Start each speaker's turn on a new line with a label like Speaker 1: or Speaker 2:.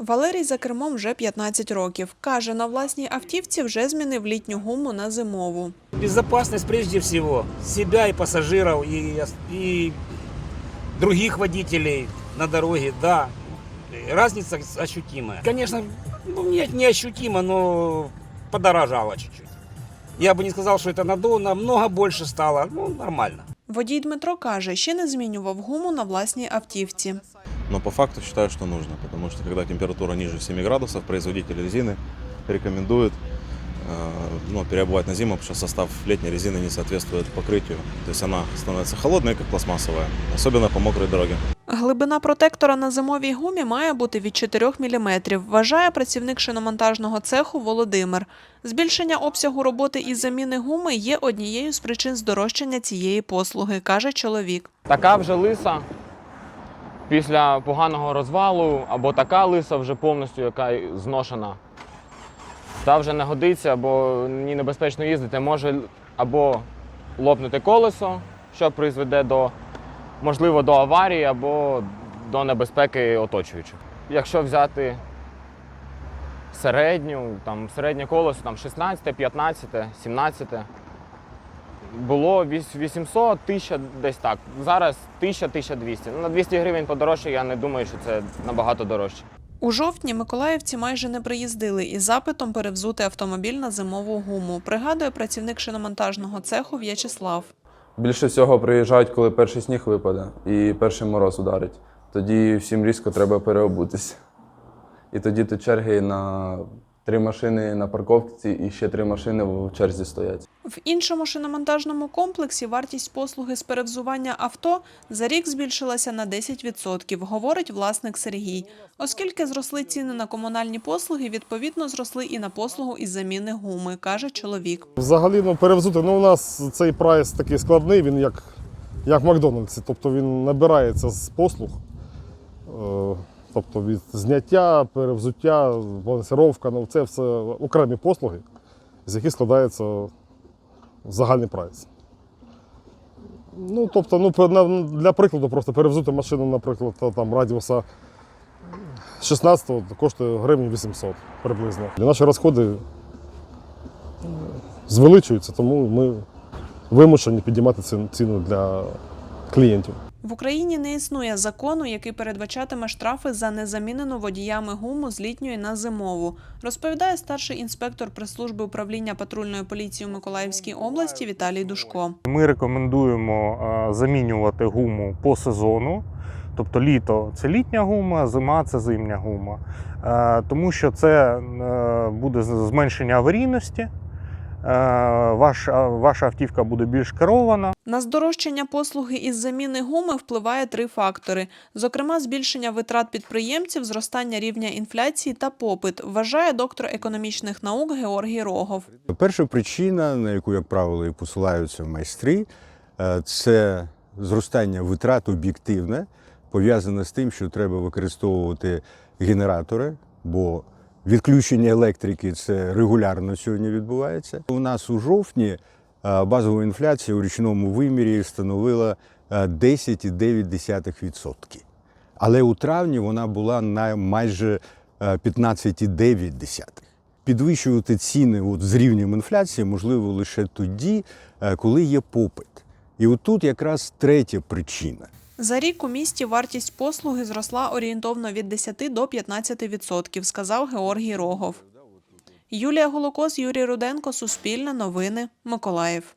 Speaker 1: Валерій за кермом вже 15 років. Каже, на власній автівці вже змінив літню гуму на зимову.
Speaker 2: Безопасность прежде всего себя и пассажиров, и, и других водителей на дороге, да. Разница ощутимая. Конечно, ну, нет, не ощутимо, но подорожало чуть-чуть. Я бы не сказал, что это надо, намного больше стало. Ну, нормально.
Speaker 1: Водій Дмитро каже, ще не змінював гуму на власній автівці
Speaker 3: Но по факту считаю, что нужно, потому что когда температура ниже 7 градусов, производитель резины рекомендует э, ну, переобувать на зиму, потому что состав летней резины не соответствует покрытию. То есть она становится холодной, как пластмассовая, особенно по мокрой дороге.
Speaker 1: Глибина протектора на зимовій гумі має бути від 4 мм, вважає працівник шиномонтажного цеху Володимир. Збільшення обсягу роботи із заміни гуми є однією з причин здорожчання цієї послуги, каже чоловік.
Speaker 4: Така вже лиса після поганого розвалу, або така лиса вже повністю, яка зношена. Та вже не годиться, або ній небезпечно їздити. Може або лопнути колесо, що призведе до, можливо, до аварії або до небезпеки оточуючих. Якщо взяти середню, там середнє колесо там 16, 15, 17, було 800, 1000 десь так. Зараз 1000, 1200. Ну, на 200 гривень подорожче, я не думаю, що це набагато дорожче.
Speaker 1: У жовтні миколаївці майже не приїздили із запитом перевзути автомобіль на зимову гуму, пригадує працівник шиномонтажного цеху В'ячеслав.
Speaker 5: Більше всього приїжджають, коли перший сніг випаде і перший мороз ударить. Тоді всім різко треба переобутися. І тоді тут черги на три машини на парковці і ще три машини в черзі стоять.
Speaker 1: В іншому шиномонтажному комплексі вартість послуги з перевзування авто за рік збільшилася на 10%, говорить власник Сергій. Оскільки зросли ціни на комунальні послуги, відповідно зросли і на послугу із заміни гуми, каже чоловік.
Speaker 6: Взагалі, ну, перевзути, ну у нас цей прайс такий складний, він як, як в Макдональдсі. Тобто він набирається з послуг. Е, Тобто від зняття, перевзуття, балансировка, ну це все окремі послуги, з яких складається загальний прайс. Ну, тобто, ну, для прикладу, просто перевзути машину, наприклад, там радіуса 16 коштує гривень 800 приблизно. Для наші розходи звеличуються, тому ми вимушені підіймати ціну для клієнтів.
Speaker 1: В Україні не існує закону, який передбачатиме штрафи за незамінену водіями гуму з літньої на зимову, розповідає старший інспектор прес-служби управління патрульної поліції у Миколаївській області Віталій Душко.
Speaker 7: Ми рекомендуємо замінювати гуму по сезону. Тобто літо це літня гума, зима це зимня гума. Тому що це е, буде зменшення аварійності, ваша, ваша автівка буде більш керована.
Speaker 1: На здорожчання послуги із заміни гуми впливає три фактори: зокрема, збільшення витрат підприємців, зростання рівня інфляції та попит, вважає доктор економічних наук Георгій Рогов.
Speaker 8: Перша причина, на яку, як правило, і посилаються майстри, е, це зростання витрат об'єктивне, пов'язане з тим, що треба використовувати генератори, бо відключення електрики це регулярно сьогодні відбувається. У нас у жовтні е, базова інфляція у річному вимірі становила е, 10,9%. Але у травні вона була на майже е, 15,9%. Підвищувати ціни от з рівнем інфляції можливо лише тоді, е, коли є попит. І отут якраз третя причина.
Speaker 1: За рік у місті вартість послуги зросла орієнтовно від 10 до 15%, сказав Георгій Рогов. Юлія Голокос, Юрій Руденко, Суспільне новини, Миколаїв.